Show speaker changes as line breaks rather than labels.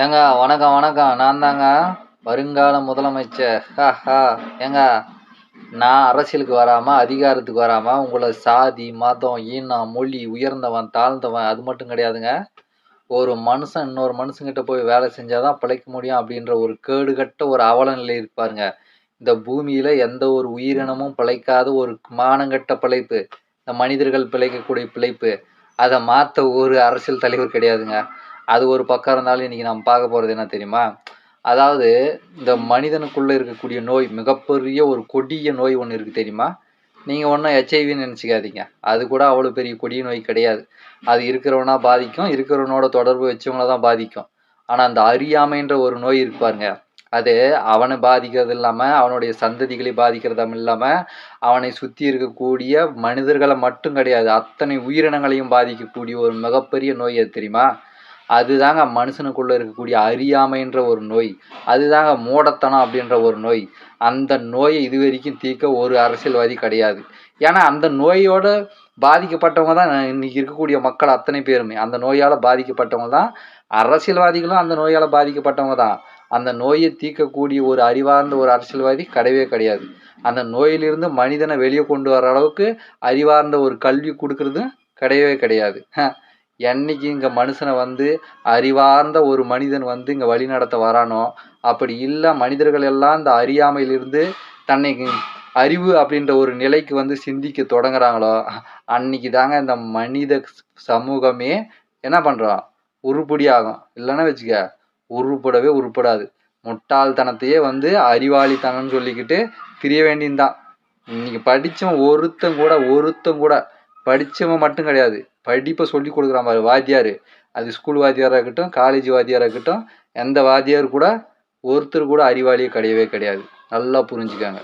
ஏங்க வணக்கம் வணக்கம். நான் தாங்க வருங்கால முதலமைச்சர். ஹா ஏங்க நான் அரசியலுக்கு வராமல் அதிகாரத்துக்கு வராமல் உங்களை சாதி மதம் ஈனம் மொழி உயர்ந்தவன் தாழ்ந்தவன் அது மட்டும் கிடையாதுங்க. ஒரு மனுஷன் இன்னொரு மனுஷங்கிட்ட போய் வேலை செஞ்சால் தான் பிழைக்க முடியும் அப்படின்ற ஒரு கேடுகட்ட ஒரு அவல நிலை இருப்பாருங்க. இந்த பூமியில் எந்த ஒரு உயிரினமும் பிழைக்காத ஒரு மானங்கட்ட பிழைப்பு இந்த மனிதர்கள் பிழைக்கக்கூடிய பிழைப்பு அதை மாற்ற ஒரு அரசியல் தலைவர் கிடையாதுங்க. அது ஒரு பக்கம் இருந்தாலும் இன்றைக்கி நம்ம பார்க்க போகிறது என்ன தெரியுமா? அதாவது இந்த மனிதனுக்குள்ளே இருக்கக்கூடிய நோய் மிகப்பெரிய ஒரு கொடிய நோய் ஒன்று இருக்குது தெரியுமா? நீங்கள் ஒன்றும் ஹெச்ஐவின்னு நினச்சிக்காதீங்க. அது கூட அவ்வளோ பெரிய கொடிய நோய் கிடையாது. அது இருக்கிறவனா பாதிக்கும் இருக்கிறவனோட தொடர்பு வச்சவங்கள தான் பாதிக்கும். ஆனால் அந்த அறியாமைன்ற ஒரு நோய் இருப்பாருங்க அது அவனை பாதிக்கிறது இல்லாமல் அவனுடைய சந்ததிகளை பாதிக்கிறதும் இல்லாமல் அவனை சுற்றி இருக்கக்கூடிய மனிதர்களை மட்டும் கிடையாது அத்தனை உயிரினங்களையும் பாதிக்கக்கூடிய ஒரு மிகப்பெரிய நோய் அது தெரியுமா? அதுதாங்க மனுஷனுக்குள்ளே இருக்கக்கூடிய அறியாமைன்ற ஒரு நோய். அதுதாங்க மூடத்தனம் அப்படின்ற ஒரு நோய். அந்த நோயை இது வரைக்கும் தீர்க்க ஒரு அரசியல்வாதி கிடையாது. ஏன்னா அந்த நோயோட பாதிக்கப்பட்டவங்க தான் இன்னைக்கு இருக்கக்கூடிய மக்கள் அத்தனை பேருமே. அந்த நோயால் பாதிக்கப்பட்டவங்க தான் அரசியல்வாதிகளும் அந்த நோயால் பாதிக்கப்பட்டவங்க தான். அந்த நோயை தீர்க்கக்கூடிய ஒரு அறிவார்ந்த ஒரு அரசியல்வாதி கிடையவே கிடையாது. அந்த நோயிலிருந்து மனிதனை வெளியே கொண்டு வர அளவுக்கு அறிவார்ந்த ஒரு கல்வி கொடுக்கறது கிடையவே கிடையாது. என்னைக்கு இங்கே மனுஷனை வந்து அறிவார்ந்த ஒரு மனிதன் வந்து இங்கே வழி நடத்த வரானோ அப்படி இல்லை மனிதர்கள் எல்லாம் இந்த அறியாமையிலிருந்து தன்னை அறிவு அப்படின்ற ஒரு நிலைக்கு வந்து சிந்திக்க தொடங்குறாங்களோ அன்னைக்கு தாங்க இந்த மனித சமூகமே என்ன பண்ணுறோம் உருப்படியாகும். இல்லைன்னா வச்சுக்க உருப்படவே உருப்படாது. முட்டாள்தனத்தையே வந்து அறிவாளித்தனம்னு சொல்லிக்கிட்டு திரிய வேண்டியதுதான். இன்னைக்கு படித்தவன் ஒருத்தன் கூட ஒருத்தன் கூட படித்தவன் மட்டும் கிடையாது. படிப்பை சொல்லி கொடுக்குறான் பாரு வாத்தியார். அது ஸ்கூல் வாத்தியாராக இருக்கட்டும் காலேஜ் வாத்தியாராக இருக்கட்டும் எந்த வாத்தியார் கூட ஒருத்தர் கூட அறிவாளியே கிடையவே கிடையாது. நல்லா புரிஞ்சுக்காங்க.